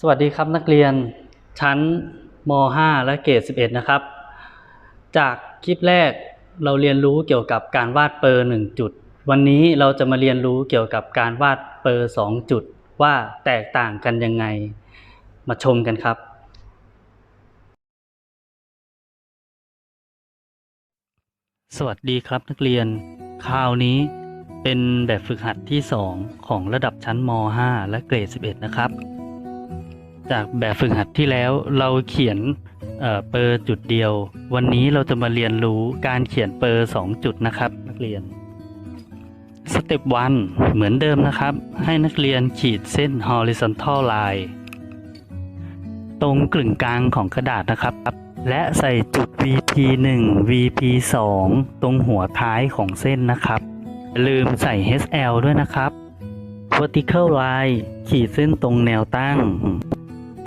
สวัสดีครับนักเรียนชั้นม .5 และเกรด 11 นะครับ จากคลิปแรกเราเรียนรู้เกี่ยวกับการวาดเปอร์1จุด วันนี้เราจะมาเรียนรู้เกี่ยวกับการวาดเปอร์2จุด ว่าแตกต่างกันยังไง มาชมกันครับ สวัสดีครับนักเรียน คราวนี้เป็นแบบฝึกหัดที่ 2 ของระดับชั้นม .5 และเกรด 11 นะครับ จากแบบฝึกหัดที่แล้วเราเขียนเออเปอร์จุดเดียว วันนี้เราจะมาเรียนรู้การเขียนเปอร์2จุดนะครับ นักเรียนสเต็ป1เหมือนเดิมนะครับ ให้นักเรียนขีดเส้น horizontal line ตรงกลึงกลางของกระดาษนะครับ และใส่จุด VP 1 VP 2ตรงหัวท้ายของเส้นนะครับ ลืมใส่ HL ด้วยนะครับ vertical line ขีดเส้นตรงแนวตั้ง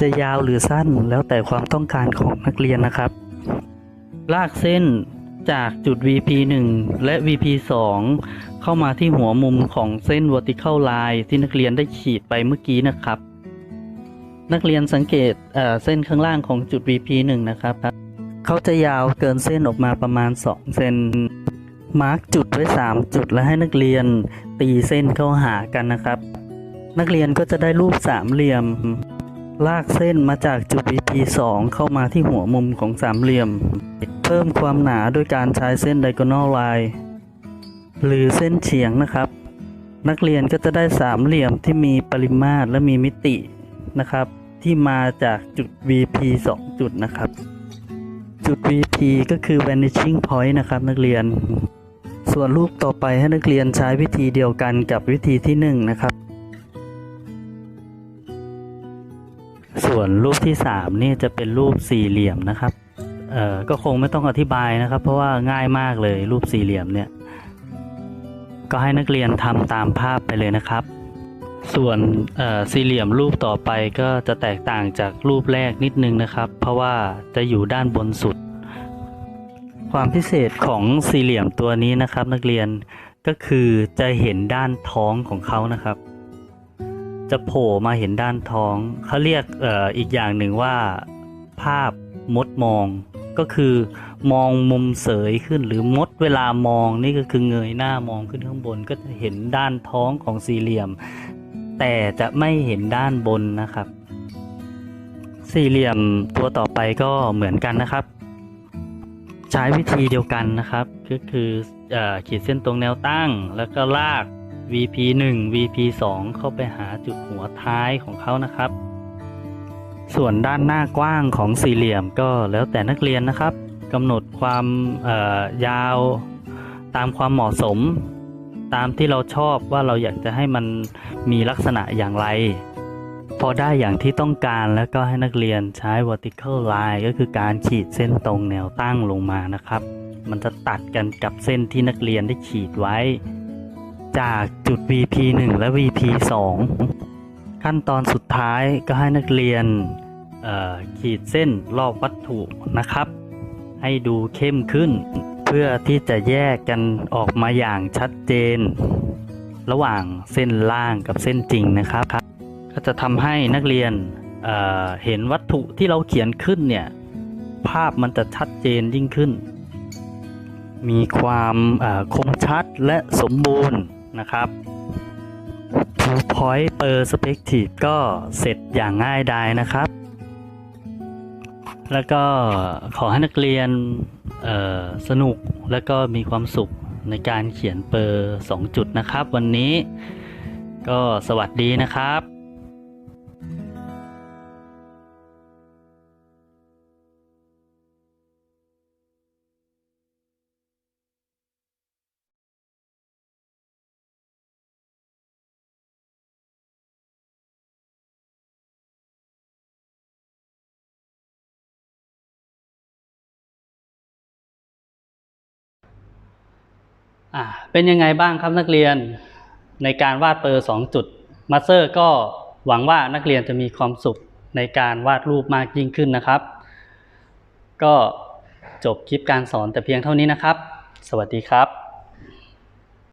จะยาวหรือสั้นแล้วแต่ความต้องการของนักเรียนนะครับ ลากเส้นจากจุด VP 1และ VP 2เข้ามาที่หัวมุมของเส้น vertical line ที่นักเรียนได้ขีดไปเมื่อกี้นะครับ นักเรียนสังเกตเเส้นข้างล่างของจุด VP 1นะครับเขาจะยาวเกินเส้นออกมาประมาณ 2 เซนมาร์กจุดไว้ 3 จุดแล้วให้นักเรียนตีเส้นเข้าหากันนะครับ นักเรียนก็จะได้รูปสามเหลี่ยม ลากเส้นมาจากจุด VP 2 เข้ามาที่หัวมุมของสามเหลี่ยม เพิ่มความหนาด้วยการใช้เส้น diagonal line หรือเส้นเฉียงนะครับ นักเรียนก็จะได้สามเหลี่ยมที่มีปริมาตรและมีมิตินะครับ ที่มาจากจุด VP 2 จุดนะครับ จุด VP ก็คือ vanishing point นะครับ นักเรียน ส่วนรูปต่อไปให้นักเรียนใช้วิธีเดียวกันกับวิธีที่ 1 นะครับ ส่วนรูปที่3นี่จะเป็นรูปสี่เหลี่ยมนะครับเอ่อก็คงไม่ต้องอธิบายนะครับ เพราะว่าง่ายมากเลยรูปสี่เหลี่ยมเนี่ยก็ให้นักเรียนทำตามภาพไปเลยนะครับ ส่วนเอ่อสี่เหลี่ยมรูปต่อไปก็จะแตกต่างจากรูปแรกนิดนึงนะครับ เพราะว่าจะอยู่ด้านบนสุด ความพิเศษของสี่เหลี่ยมตัวนี้นะครับ นักเรียนก็คือจะเห็นด้านท้องของเขานะครับ จะโผล่มาเห็นด้านท้อง เขาเรียกอออีกอย่างหนึ่งว่า ภาพมดมอง ก็คือมองมุมเสยขึ้นหรือมดเวลามองนี่ก็คือเงยหน้ามองขึ้นข้างบนก็จะเห็นด้านท้องของสี่เหลี่ยม แต่จะไม่เห็นด้านบนนะครับ สี่เหลี่ยมตัวต่อไปก็เหมือนกันนะครับ ใช้วิธีเดียวกันนะครับ ก็คือเออขีดเส้นตรงแนวตั้งแล้วก็ลาก VP 1 VP 2เข้าไปหาจุดหัวท้ายของเขานะครับ ส่วนด้านหน้ากว้างของสี่เหลี่ยมก็แล้วแต่นักเรียนนะครับกำหนดความเอ่อยาวตามความเหมาะสม ตามที่เราชอบว่าเราอยากจะให้มันมีลักษณะอย่างไร พอได้อย่างที่ต้องการแล้วก็ให้นักเรียนใช้ vertical line ก็คือการขีดเส้นตรงแนวตั้งลงมานะครับ มันจะตัดกันกับเส้นที่นักเรียนได้ขีดไว้ จาก จุด VP 1 และ VP 2 ขั้นตอนสุดท้ายก็ให้นักเรียนขีดเส้นรอบวัตถุนะครับ ให้ดูเข้มขึ้น เพื่อที่จะแยกกันออกมาอย่างชัดเจน ระหว่างเส้นล่างกับเส้นจริงนะครับ ก็จะทำให้นักเรียนเเห็นวัตถุที่เราเขียนขึ้นเนี่ยภาพมันจะชัดเจนยิ่งขึ้น มีความคมชัดและสมบูรณ์ นะครับ Two Point Perspective ก็เสร็จอย่างง่ายดายนะครับ แล้วก็ขอให้นักเรียนสนุกแล้วก็มีความสุขในการเขียนเปอร์ 2 จุดนะครับ วันนี้ก็สวัสดีนะครับ อ่าเป็นยังไงบ้างครับนักเรียนในการวาดเปอร์สองจุดมาสเตอร์ก็หวังว่านักเรียนจะมีความสุขในการวาดรูปมากยิ่งขึ้นนะครับ ก็จบคลิปการสอนแต่เพียงเท่านี้นะครับ สวัสดีครับ